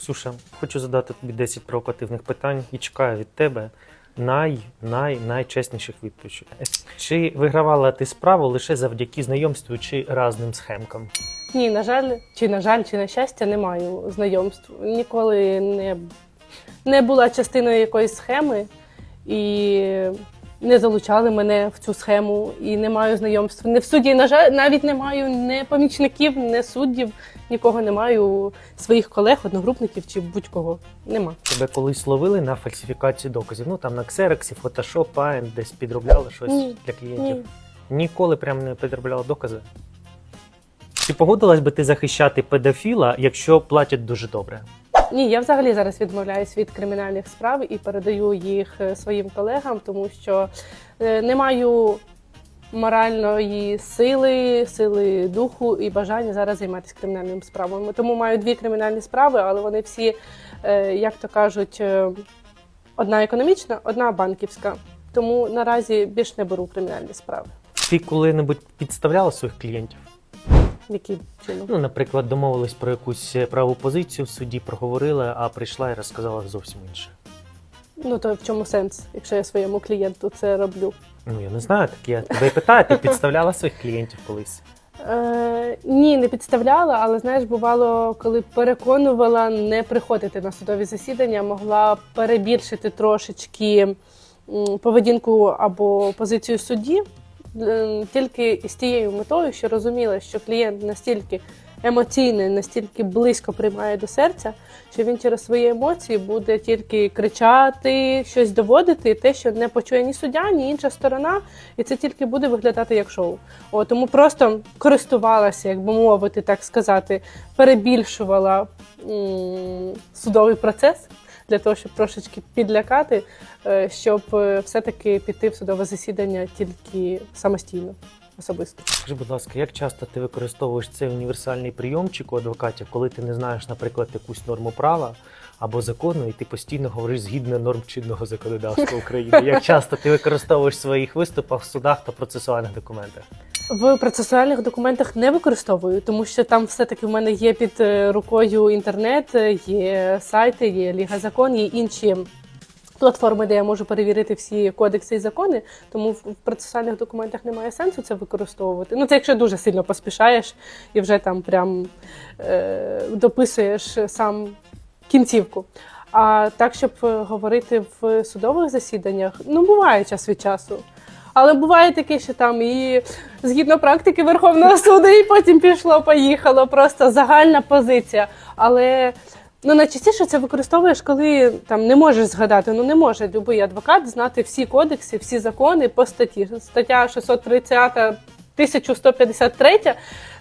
Суша, хочу задати тобі 10 провокативних питань і чекаю від тебе най, най, найчесніших відповідей. Чи вигравала ти справу лише завдяки знайомству чи разним схемкам? Ні, на жаль, чи на жаль, чи на щастя, не маю знайомств. Ніколи не, не була частиною якоїсь схеми і не залучали мене в цю схему і не маю знайомств. Не в суді, на жаль, навіть не маю не помічників, не суддів, нікого не маю своїх колег, одногрупників чи будь-кого. Нема. Тебе колись ловили на фальсифікацію доказів? Ну там на Xerox, Photoshop, Paint, десь підробляли щось Ні. для клієнтів? Ні. Ніколи прям не підробляла докази? Чи погодилась би ти захищати педофіла, якщо платять дуже добре? Ні, я взагалі зараз відмовляюсь від кримінальних справ і передаю їх е, своїм колегам, тому що е, не маю моральної сили, сили духу і бажання зараз займатися кримінальними справами. Тому маю дві кримінальні справи, але вони всі, е, як то кажуть, одна економічна, одна банківська. Тому наразі більш не беру кримінальні справи. Ти коли-небудь підставляла своїх клієнтів? Яким чином? Ну, наприклад, домовились про якусь праву позицію в суді, проговорили, а прийшла і розказала зовсім інше. Ну то в чому сенс, якщо я своєму клієнту це роблю? Ну я не знаю, так я тебе питаю, ти підставляла своїх клієнтів колись? Е, ні, не підставляла, але знаєш, бувало, коли переконувала не приходити на судові засідання, могла перебільшити трошечки поведінку або позицію судді, е, тільки з тією метою, що розуміла, що клієнт настільки емоційний, настільки близько приймає до серця, що він через свої емоції буде тільки кричати, щось доводити, те, що не почує ні суддя, ні інша сторона, і це тільки буде виглядати як шоу. О, тому просто користувалася, як би мовити, так сказати, перебільшувала м, судовий процес для того, щоб трошечки підлякати, е, щоб е, все-таки піти в судове засідання тільки самостійно, особисто. Скажи, будь ласка, як часто ти використовуєш цей універсальний прийомчик у адвокатів, коли ти не знаєш, наприклад, якусь норму права або закону, і ти постійно говориш згідно норм чинного законодавства України? Як часто ти використовуєш в своїх виступах в судах та процесуальних документах? В процесуальних документах не використовую, тому що там все-таки в мене є під е, рукою інтернет, е, є сайти, є Ліга закон, є інші платформи, де я можу перевірити всі кодекси і закони. Тому в процесуальних документах немає сенсу це використовувати. Ну це якщо дуже сильно поспішаєш і вже там прям е, дописуєш сам кінцівку. А так, щоб е, говорити в судових засіданнях, ну буває час від часу. Але буває таке, що там і згідно практики Верховного суду, і потім пішло, поїхало, просто загальна позиція. Але ну найчастіше це використовуєш, коли там не можеш згадати. Ну не може будь-який адвокат знати всі кодекси, всі закони по статті. Стаття 630, 1153,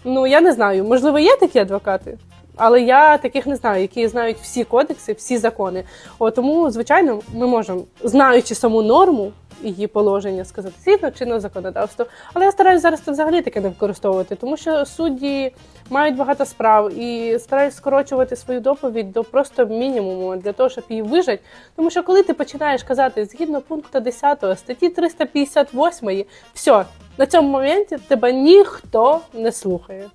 Ну я не знаю. Можливо, є такі адвокати. Але я таких не знаю, які знають всі кодекси, всі закони. О, тому, звичайно, ми можемо, знаючи саму норму її положення, сказати згідно чинного законодавства. Але я стараюся зараз це взагалі таке не використовувати, тому що судді мають багато справ і стараюсь скорочувати свою доповідь до просто мінімуму для того, щоб її вижити. Тому що коли ти починаєш казати згідно пункту 10 статті 358, все, на цьому моменті тебе ніхто не слухає.